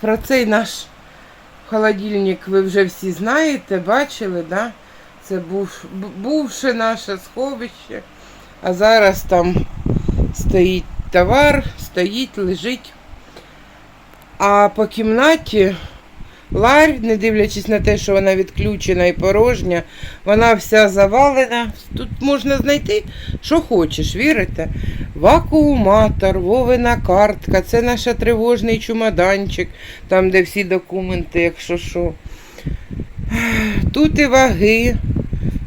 Про цей наш холодильник ви вже всі знаєте, бачили, да? Це був, бу- бувше наше сховище, а зараз там стоїть товар, стоїть, лежить. А по кімнаті ларь, не дивлячись на те, що вона відключена і порожня, вона вся завалена. Тут можна знайти, що хочеш, вірите? Вакууматор, Вовина картка, це наш тривожний чумоданчик, там, де всі документи, якщо що. Тут і ваги,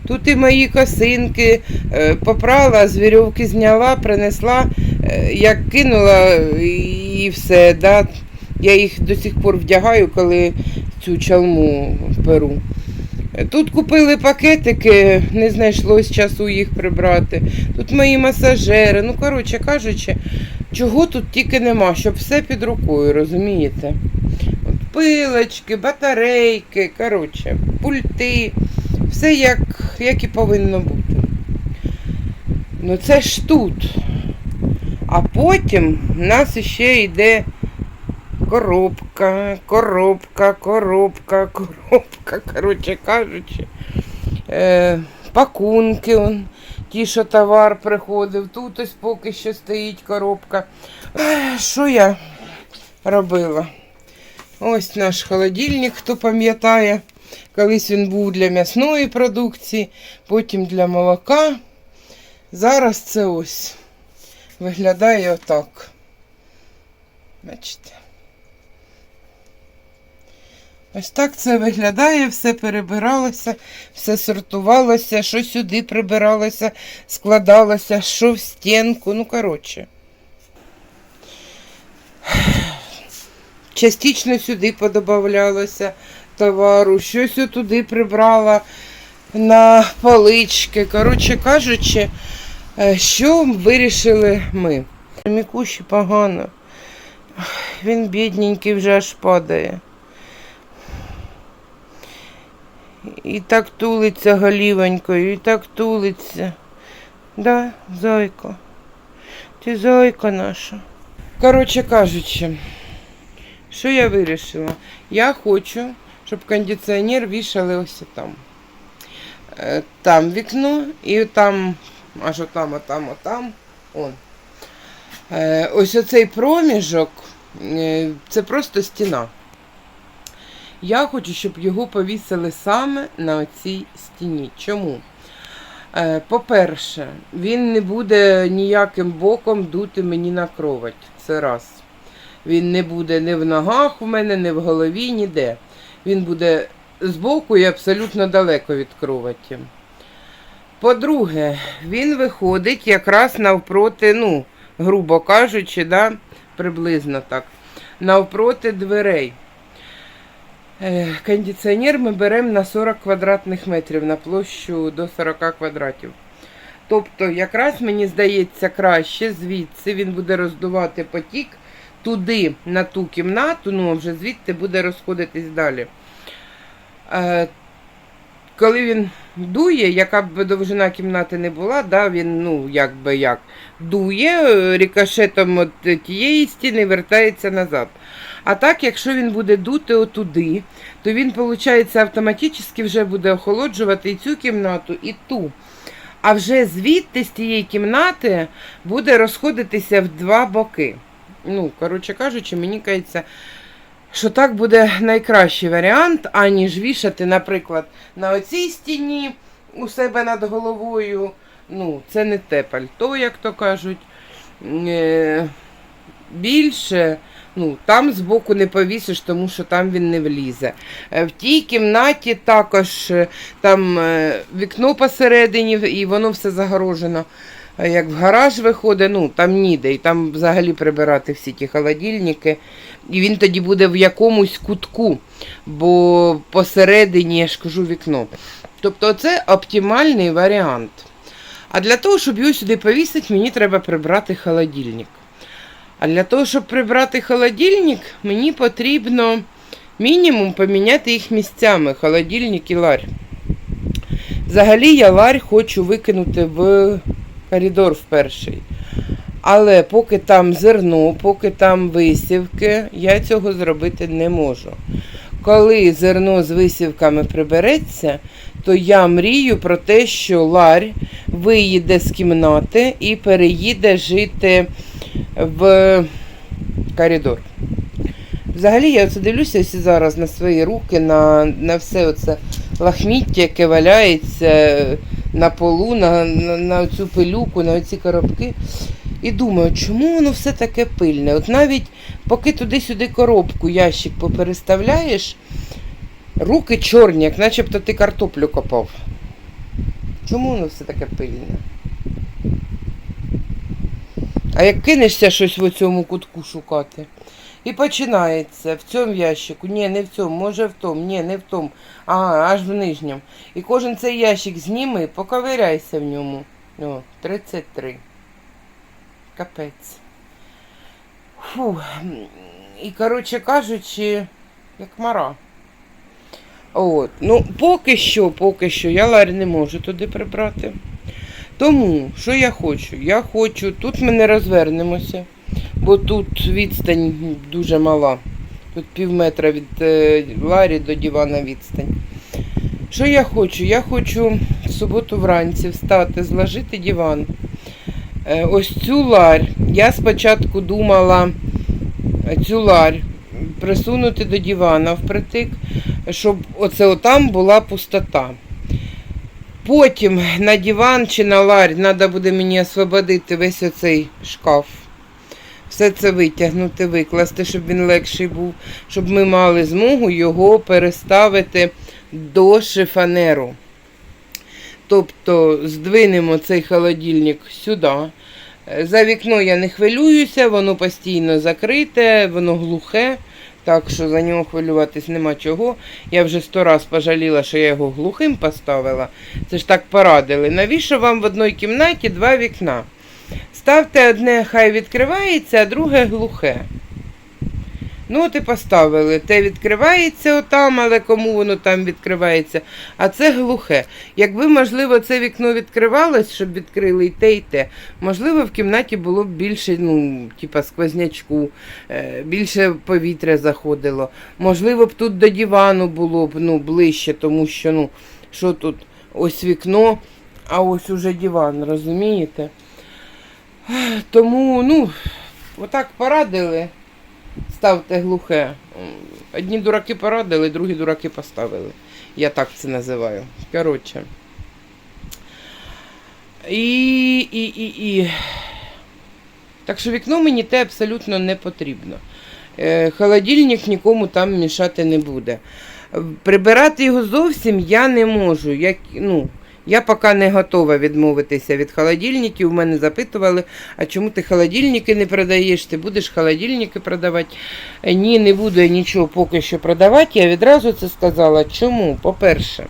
тут і мої косинки. Е, Попрала, з вірьовки зняла, принесла, е, як кинула і все. Да? Я їх до сих пор вдягаю, коли цю чалму перу. Тут купили пакетики, не знайшлось часу їх прибрати. Тут мої масажери. Ну, коротше кажучи, чого тут тільки нема, щоб все під рукою, розумієте? От пилочки, батарейки, коротше, пульти, все як, як і повинно бути. Ну це ж тут. А потім в нас ще йде коробка, коробка, коробка, коробка, коротше кажучи. Е, пакунки, он, ті, що товар приходив, тут ось поки що стоїть коробка. Ех, Що я робила? Ось наш холодильник, хто пам'ятає. Колись він був для м'ясної продукції, потім для молока. Зараз це ось виглядає отак. Бачите? Ось так це виглядає, все перебиралося, все сортувалося, що сюди прибиралося, складалося, що в стінку. Ну, коротше. Частично сюди подобавлялося товару, щось туди прибрала на полички. Коротше кажучи, е, що вирішили ми? Мікуші погано. Він бідненький вже аж падає. І так тулиться голівонькою, і так тулиться. Да, зайка. Ти зайка наша. Коротше кажучи, що я вирішила? Я хочу, щоб кондиціонер вішали ось там. Е, Там вікно і там, аж отам, отам, отам. Он. Е, Ось оцей проміжок, е, це просто стіна. Я хочу, щоб його повісили саме на оцій стіні. Чому? Е, По-перше, він не буде ніяким боком дути мені на кровать. Це раз. Він не буде ні в ногах у мене, ні в голові, ніде. Він буде збоку і абсолютно далеко від кроваті. По-друге, він виходить якраз навпроти, ну, грубо кажучи, да, приблизно так, навпроти дверей. Е, Кондиціонер ми беремо на 40 квадратних метрів на площу до 40 квадратів. Тобто, якраз мені здається краще звідси він буде роздувати потік туди, на ту кімнату, ну вже звідти буде розходитись далі. Е, коли він дує, яка б довжина кімнати не була, да, він, ну, як як, дує е, рикошетом від тієї стіни вертається назад. А так, якщо він буде дути отуди, то він, виходить, автоматично вже буде охолоджувати і цю кімнату, і ту. А вже звідти з тієї кімнати буде розходитися в два боки. Ну, коротше кажучи, мені кажеться, що так буде найкращий варіант, аніж вішати, наприклад, на оцій стіні у себе над головою. Ну, це не те пальто, як то кажуть. Е, Більше, ну, там збоку не повісиш, тому що там він не влізе. Е, В тій кімнаті також е, там е, вікно посередині, і воно все загорожено. Як в гараж виходить, ну там ніде, і там взагалі прибирати всі ті холодильники. І він тоді буде в якомусь кутку, бо посередині, я ж кажу, вікно. Тобто це оптимальний варіант. А для того, щоб його сюди повісити, мені треба прибрати холодильник. А для того, щоб прибрати холодильник, мені потрібно мінімум поміняти їх місцями, холодильник і ларь. Взагалі я ларь хочу викинути в коридор в перший. Але поки там зерно, поки там висівки, я цього зробити не можу. Коли зерно з висівками прибереться, то я мрію про те, що Ларь виїде з кімнати і переїде жити в коридор. Взагалі, я оце дивлюся ось зараз на свої руки, на, на все оце лахміття, яке валяється на полу, на, на, на цю пилюку, на ці коробки. І думаю, чому воно все таке пильне? От навіть поки туди-сюди коробку, ящик попереставляєш, руки чорні, як начебто ти картоплю копав. Чому воно все таке пильне? А як кинешся щось в цьому кутку шукати? І починається в цьому ящику, ні, не в цьому, може в тому, ні, не в тому, ага, аж в нижньому. І кожен цей ящик зніми, поковиряйся в ньому. О, 33. Капець. Фу. І, коротше кажучи, як мара. От. Ну, поки що, поки що, я Ларі не можу туди прибрати. Тому, що я хочу? Я хочу, тут ми не розвернемося, бо тут відстань дуже мала. Тут пів метра від е, Ларі до дивана відстань. Що я хочу? Я хочу в суботу вранці встати, зложити диван. Е, ось цю ларь. Я спочатку думала цю ларь присунути до дивана впритик, щоб оце отам була пустота. Потім на диван чи на ларь треба буде мені освободити весь оцей шкаф. Все це витягнути, викласти, щоб він легший був, щоб ми мали змогу його переставити до шифанеру. Тобто здвинемо цей холодильник сюди. Е, За вікно я не хвилююся, воно постійно закрите, воно глухе, так що за нього хвилюватись нема чого. Я вже сто раз пожаліла, що я його глухим поставила. Це ж так порадили. Навіщо вам в одній кімнаті два вікна? Ставте одне, хай відкривається, а друге глухе. Ну, от і поставили. Те відкривається отам, але кому воно там відкривається, а це глухе. Якби, можливо, це вікно відкривалось, щоб відкрили і те, і те, можливо, в кімнаті було б більше, ну, типа сквознячку, е, більше повітря заходило. Можливо, б тут до дивану було б ну, ближче, тому що, ну, що тут, ось вікно, а ось уже диван, розумієте? Тому, ну, отак порадили. Ставте глухе. Одні дураки порадили, другі дураки поставили. Я так це називаю. Коротше. І, і, і, і. Так що вікно мені те абсолютно не потрібно. Е, холодильник нікому там мішати не буде. Прибирати його зовсім я не можу. Як, ну, я поки не готова відмовитися від холодильників. У мене запитували, а чому ти холодильники не продаєш? Ти будеш холодильники продавати? Ні, не буду я нічого поки що продавати. Я відразу це сказала. Чому? По-перше,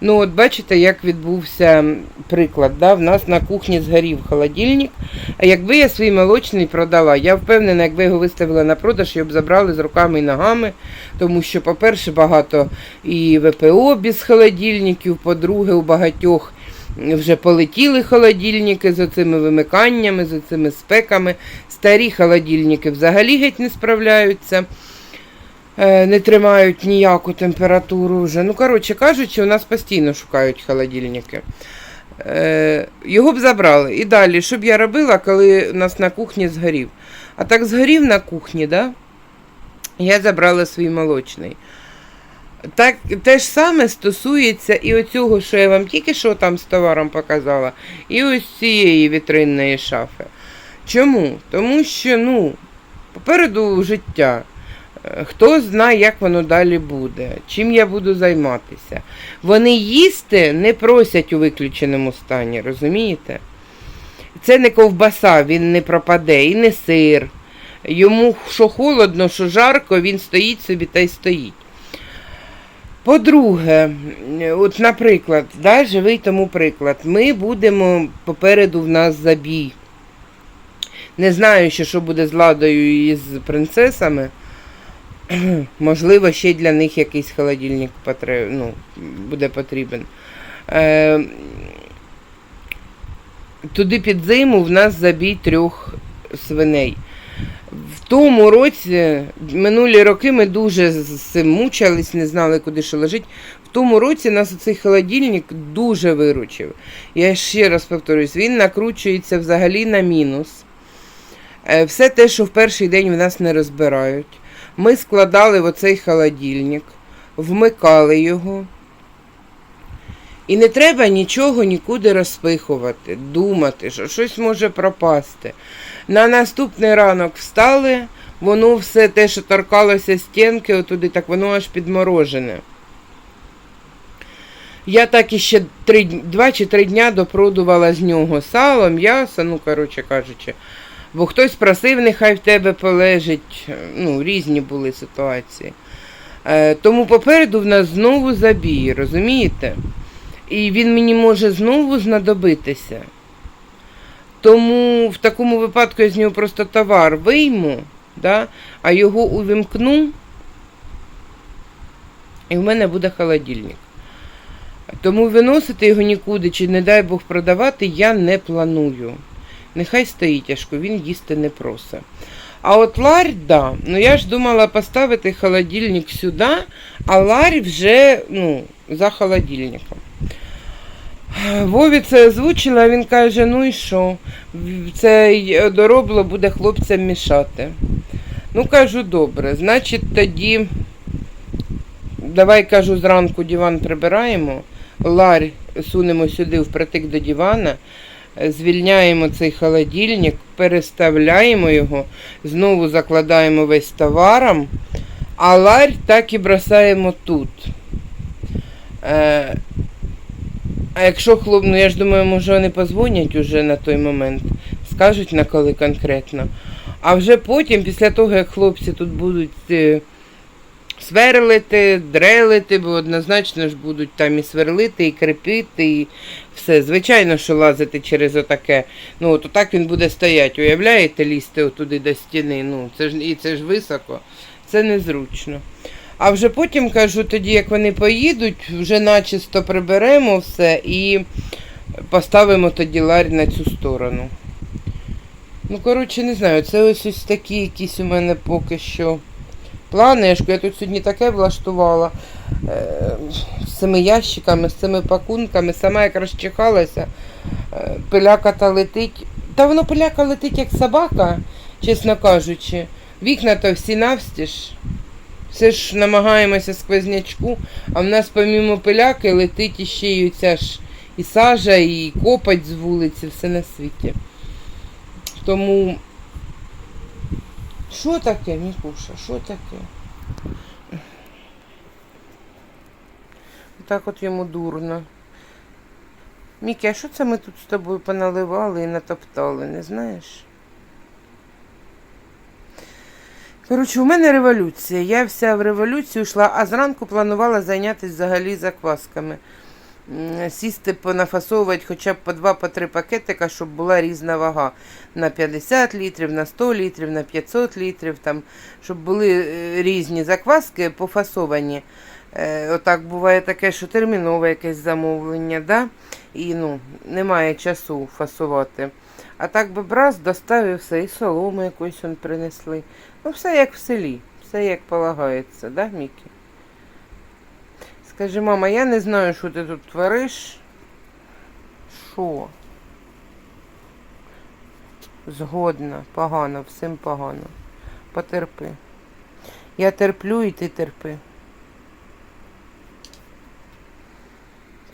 ну от бачите, як відбувся приклад. Да? В нас на кухні згорів холодильник. А якби я свій молочний продала, я впевнена, якби його виставила на продаж, його б забрали з руками і ногами. Тому що, по-перше, багато і ВПО без холодильників, по-друге, у багатьох вже полетіли холодильники з оцими вимиканнями, з оцими спеками. Старі холодильники взагалі геть не справляються, не тримають ніяку температуру вже. Ну, коротше кажучи, у нас постійно шукають холодильники. Е, Його б забрали. І далі, що б я робила, коли у нас на кухні згорів? А так згорів на кухні, да? я забрала свій молочний. Так, те ж саме стосується і оцього, що я вам тільки що там з товаром показала, і ось цієї вітринної шафи. Чому? Тому що, ну, попереду життя. Хто знає, як воно далі буде, чим я буду займатися. Вони їсти не просять у виключеному стані, розумієте? Це не ковбаса, він не пропаде, і не сир. Йому що холодно, що жарко, він стоїть собі та й стоїть. По-друге, от, наприклад, да, живий тому приклад, ми будемо попереду в нас забій. Не знаю, що буде з ладою і з принцесами. Можливо, ще для них якийсь холодильник потреб... ну, буде потрібен. Е, туди під зиму в нас забій трьох свиней. В тому році, минулі роки ми дуже з цим мучились, не знали, куди що лежить. В тому році нас цей холодильник дуже виручив. Я ще раз повторюсь, він накручується взагалі на мінус. Е, Все те, що в перший день в нас не розбирають. Ми складали в оцей холодильник, вмикали його. І не треба нічого нікуди розпихувати, думати, що щось може пропасти. На наступний ранок встали, воно все те, що торкалося стінки, отуди, так воно аж підморожене. Я так іще три, два чи три дня допродувала з нього сало, м'ясо, ну, коротше кажучи. Бо хтось просив, нехай в тебе полежить. Ну, різні були ситуації. Е, тому попереду в нас знову забій, розумієте? І він мені може знову знадобитися. Тому в такому випадку я з нього просто товар вийму, да, а його увімкну, і в мене буде холодильник. Тому виносити його нікуди, чи, не дай Бог, продавати я не планую. Нехай стоїть тяжко, він їсти не просить. А от ларь, да. Ну я ж думала поставити холодильник сюди, а ларь вже ну, за холодильником. Вові це озвучила, він каже, ну і що? Це доробло буде хлопцям мішати. Ну, кажу, добре. Значить, тоді давай кажу, зранку диван прибираємо, ларь сунемо сюди впритик до дивана, е, звільняємо цей холодильник, переставляємо його, знову закладаємо весь товаром, а ларь так і бросаємо тут. Е, а якщо хлоп, ну я ж думаю, може вони позвонять уже на той момент, скажуть на коли конкретно. А вже потім, після того, як хлопці тут будуть е, сверлити, дрелити, бо однозначно ж будуть там і сверлити, і крепити, і все. Звичайно, що лазити через отаке. Ну, от отак він буде стояти. Уявляєте, лізти отуди до стіни. Ну, це ж і це ж високо, це незручно. А вже потім кажу, тоді як вони поїдуть, вже начисто приберемо все і поставимо тоді ларь на цю сторону. Ну, коротше, не знаю, це ось ось такі якісь у мене поки що плани. Я тут сьогодні таке влаштувала е, з цими ящиками, з цими пакунками, сама як розчихалася, е, пиляка та летить. Та воно пиляка летить як собака, чесно кажучи. Вікна то всі навстіж. Все ж намагаємося сквознячку, а в нас помімо пиляки летить іще й оця ж і сажа, і копоть з вулиці, все на світі. Тому. Що таке, Мікуша? Що таке? Так от йому дурно. Мікі, а що це ми тут з тобою поналивали і натоптали, не знаєш? Коротше, у мене революція. Я вся в революцію йшла, а зранку планувала зайнятися взагалі заквасками. Сісти, понафасовувати хоча б по два, по три пакетика, щоб була різна вага. На 50 літрів, на 100 літрів, на 500 літрів, там, щоб були е, різні закваски пофасовані. Е, Отак буває таке, що термінове якесь замовлення, да? і ну, немає часу фасувати. А так би браз доставив все, і солому якусь он принесли. Ну, все як в селі, все як полагається, да, Мікі? Скажи, мама, я не знаю, що ти тут твориш. Що? Згодна, погано, всім погано. Потерпи. Я терплю і ти терпи.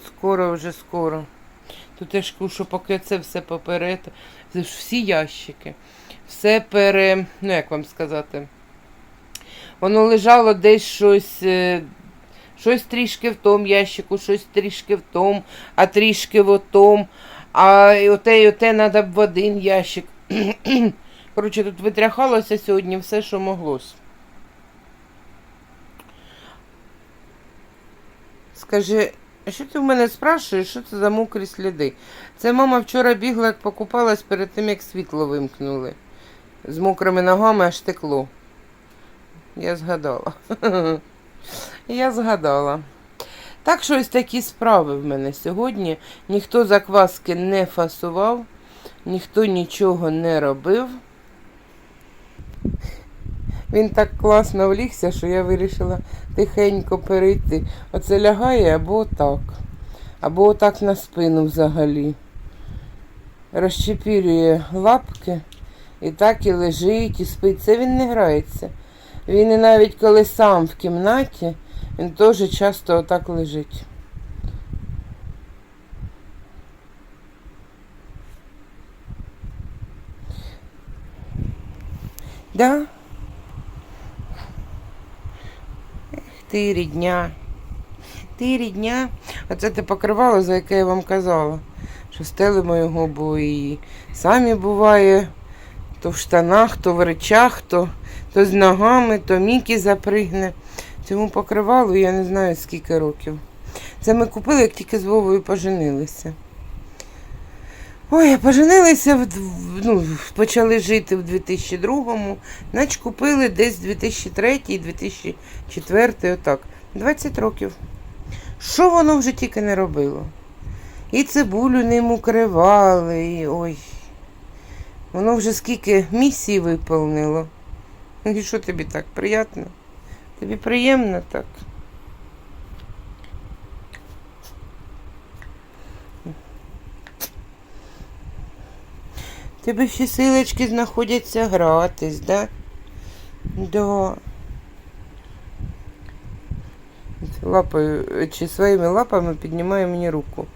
Скоро вже скоро. Тут я ж що поки це все поперед, всі ящики, все пере, ну як вам сказати, воно лежало десь щось, е, щось трішки в тому ящику, щось трішки в тому, а трішки в отому, а оте і оте треба б в один ящик. Коротше, тут витряхалося сьогодні все, що моглось. Скажи, а що ти в мене спрашуєш, що це за мокрі сліди? Це мама вчора бігла, як покупалась перед тим, як світло вимкнули. З мокрими ногами аж текло. Я згадала. Я згадала. Так що ось такі справи в мене сьогодні. Ніхто закваски не фасував. ніхто нічого не робив. Він так класно влігся, що я вирішила тихенько перейти. Оце лягає або отак, або отак на спину взагалі. Розчепірює лапки і так і лежить, і спить. Це він не грається. Він і навіть коли сам в кімнаті, він теж часто отак лежить. Да? Ех, Ти рідня. Ти рідня. Оце те покривало, за яке я вам казала. Що стелимо його, бо і самі буває, то в штанах, то в речах, то, то з ногами, то Мікі запригне. Цьому покривалу я не знаю скільки років. Це ми купили, як тільки з Вовою поженилися. Ой, поженилися, в ну, почали жити в 2002-му, значить купили десь 2003 2004 отак. 20 років. Що воно вже тільки не робило? І цибулю ним укривали, і ой. Воно вже скільки місій виповнило. І що тобі так приємно? Тобі приємно так? Тебе ще силочки знаходяться гратись, да? Да. Лапою, чи своїми лапами піднімає мені руку.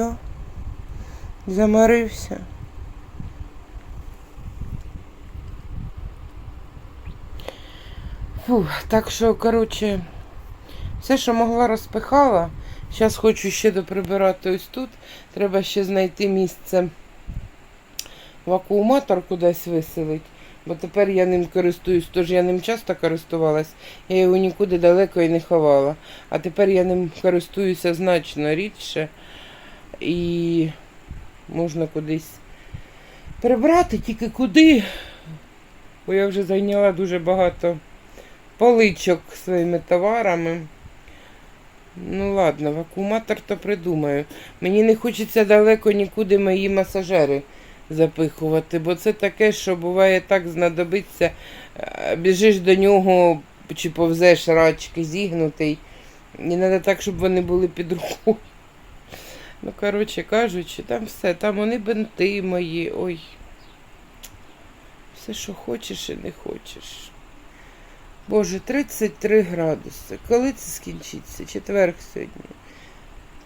Все. Заморився. Фу, так що, коротше, все, що могла, розпихала. Зараз хочу ще доприбирати ось тут. Треба ще знайти місце вакууматор кудись виселить. Бо тепер я ним користуюсь, тож я ним часто користувалась, я його нікуди далеко і не ховала. А тепер я ним користуюся значно рідше і можна кудись прибрати, тільки куди. Бо я вже зайняла дуже багато поличок своїми товарами. Ну ладно, вакууматор то придумаю. Мені не хочеться далеко нікуди мої масажери запихувати, бо це таке, що буває так знадобиться, е, біжиш до нього чи повзеш рачки зігнутий. І треба так, щоб вони були під рукою. Ну, коротше кажучи, там все, там вони бинти мої. Ой. Все, що хочеш і не хочеш. Боже, 33 градуси. Коли це скінчиться? Четверг сьогодні.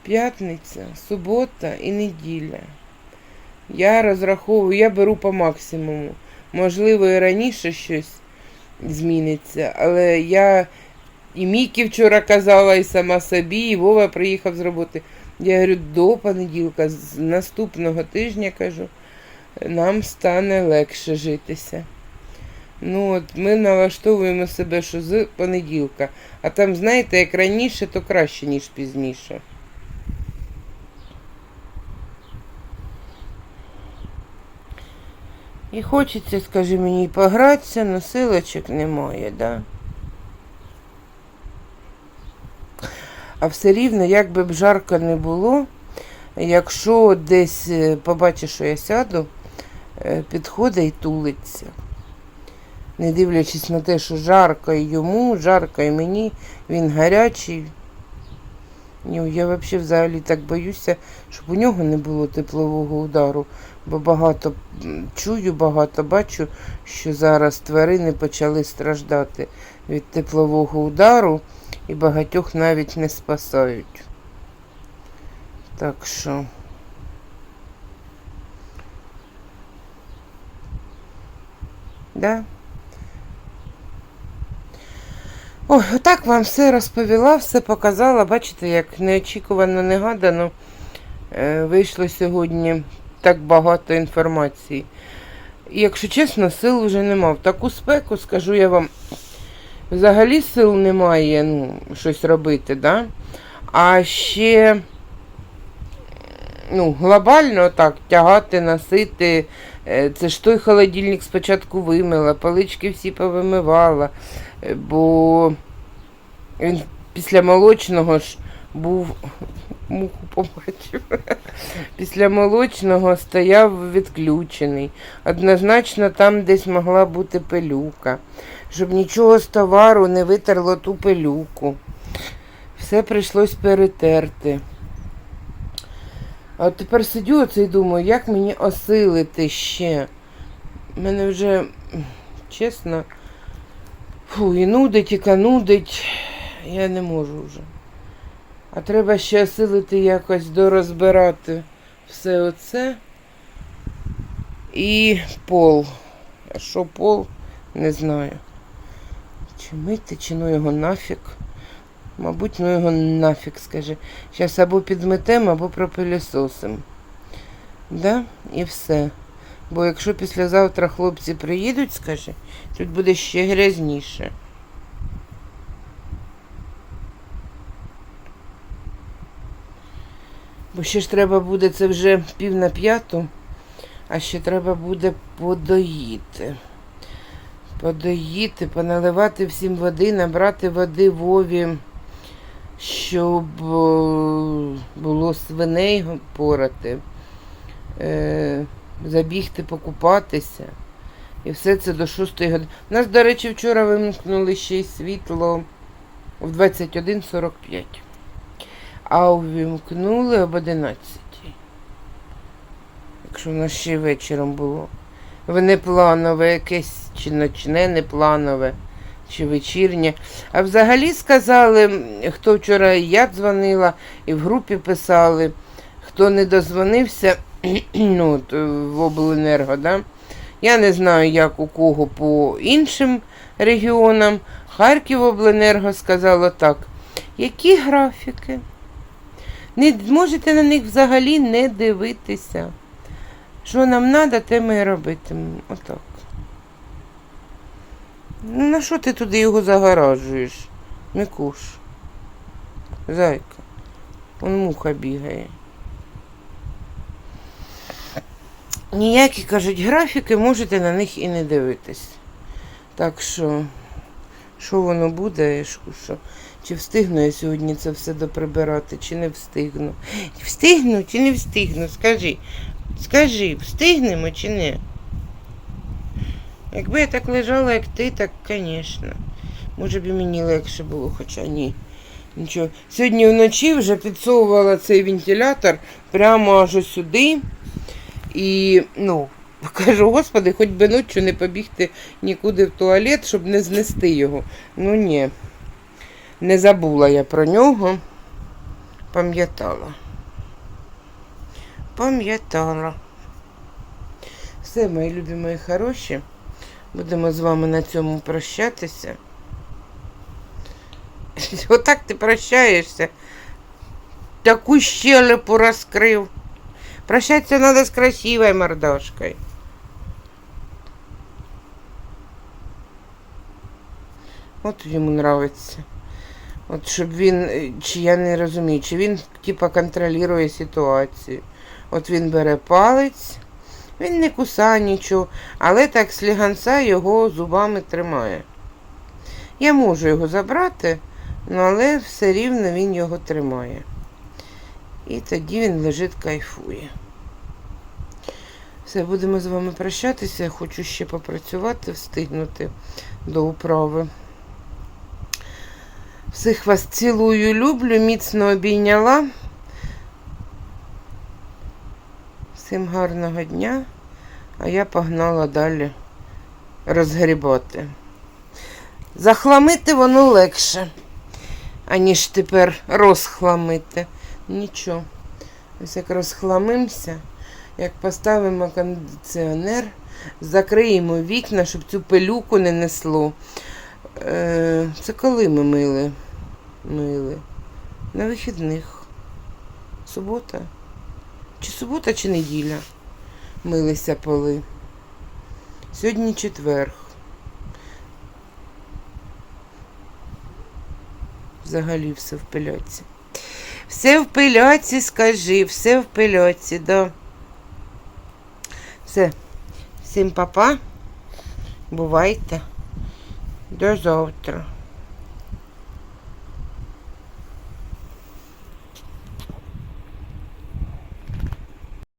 П'ятниця, субота і неділя. Я розраховую, я беру по максимуму. Можливо, і раніше щось зміниться, але я і Мікі вчора казала, і сама собі, і Вова приїхав з роботи. Я говорю, до понеділка, з наступного тижня кажу, нам стане легше житися. Ну от ми налаштовуємо себе, що з понеділка. А там, знаєте, як раніше, то краще, ніж пізніше. І хочеться, скажи мені, погратися, але силочок немає, да? А все рівно, як би б жарко не було, якщо десь е, побачиш, що я сяду, е, підходить і тулиться. Не дивлячись на те, що жарко і йому, жарко і мені, він гарячий. Ні, Я взагалі взагалі так боюся, щоб у нього не було теплового удару, бо багато чую, багато бачу, що зараз тварини почали страждати від теплового удару і багатьох навіть не спасають. Так що. Да? Ой, отак вам все розповіла, все показала. Бачите, як неочікувано негадано е, вийшло сьогодні так багато інформації. І, якщо чесно, сил вже нема. В таку спеку, скажу я вам, взагалі сил немає ну, щось робити, да? а ще ну, глобально так тягати, носити. Е, Це ж той холодильник спочатку вимила, палички всі повимивала, е, бо він після молочного ж був муху побачив. Після молочного стояв відключений. Однозначно там десь могла бути пилюка, щоб нічого з товару не витерло ту пилюку. Все прийшлось перетерти. А от тепер сидю оце і думаю, як мені осилити ще. Мене вже, чесно, фу, і нудить, і канудить. Я не можу вже. А треба ще осилити якось дорозбирати все оце. І пол. А що пол, не знаю. Чи мити, чи ну його нафіг. Мабуть, ну його нафіг, скажи. Зараз або підметемо, або пропилісосимо. Да? І все. Бо якщо післязавтра хлопці приїдуть, скажи, тут буде ще грязніше. Бо ще ж треба буде, це вже пів на п'яту, а ще треба буде подоїти. Подоїти, поналивати всім води, набрати води Вові, щоб е, було свиней порати, е, забігти покупатися. І все це до 6 години. У нас, до речі, вчора вимкнули ще й світло в 21.45. А увімкнули об 11. Якщо в нас ще вечором було. Внепланове якесь, чи ночне непланове, чи вечірнє. А взагалі сказали, хто вчора я дзвонила, і в групі писали, хто не дозвонився, ну, в обленерго, да? Я не знаю, як у кого по іншим регіонам. Харків обленерго сказало так. Які графіки? Не можете на них взагалі не дивитися. Що нам треба, те ми робитимемо. Отак. Ну, на що ти туди його загоражуєш? Микуш. Зайка. Вон муха бігає. Ніякі, кажуть, графіки, можете на них і не дивитись. Так що, що воно буде, що, чи встигну я сьогодні це все доприбирати, чи не встигну. Встигну чи не встигну? Скажи. Скажи, встигнемо чи не? Якби я так лежала, як ти, так, звісно. Може б і мені легше було, хоча ні. Нічого. Сьогодні вночі вже підсовувала цей вентилятор прямо аж сюди. І, ну, кажу, господи, хоч би ночі не побігти нікуди в туалет, щоб не знести його. Ну ні. Не забула я про нього. Пам'ятала. Пам'ятала. Все, мої любі, мої хороші. Будемо з вами на цьому прощатися. Отак ти прощаєшся. Таку щелепу розкрив. Прощаться надо с красивой мордашкой. От йому нравиться. От щоб він, е, чи я не розумію, чи він типа контролює ситуацію. От він бере палець, він не кусає нічого, але так сліганця його зубами тримає. Я можу його забрати, ну, але все рівно він його тримає. І тоді він лежить, кайфує. Все, будемо з вами прощатися. Хочу ще попрацювати, встигнути до управи. Всіх вас цілую, люблю, міцно обійняла. Всім гарного дня, а я погнала далі розгрібати. Захламити воно легше, аніж тепер розхламити. Нічого. Ось як розхламимося, як поставимо кондиціонер, закриємо вікна, щоб цю пилюку не несло. Е, Це коли ми мили? Мили. На вихідних. Субота. Чи субота, чи неділя милися поли. Сьогодні четверг. Взагалі все в пиляці. Все в пиляці, скажи, все в пиляці, да. Все. Всім папа. Бувайте. До завтра.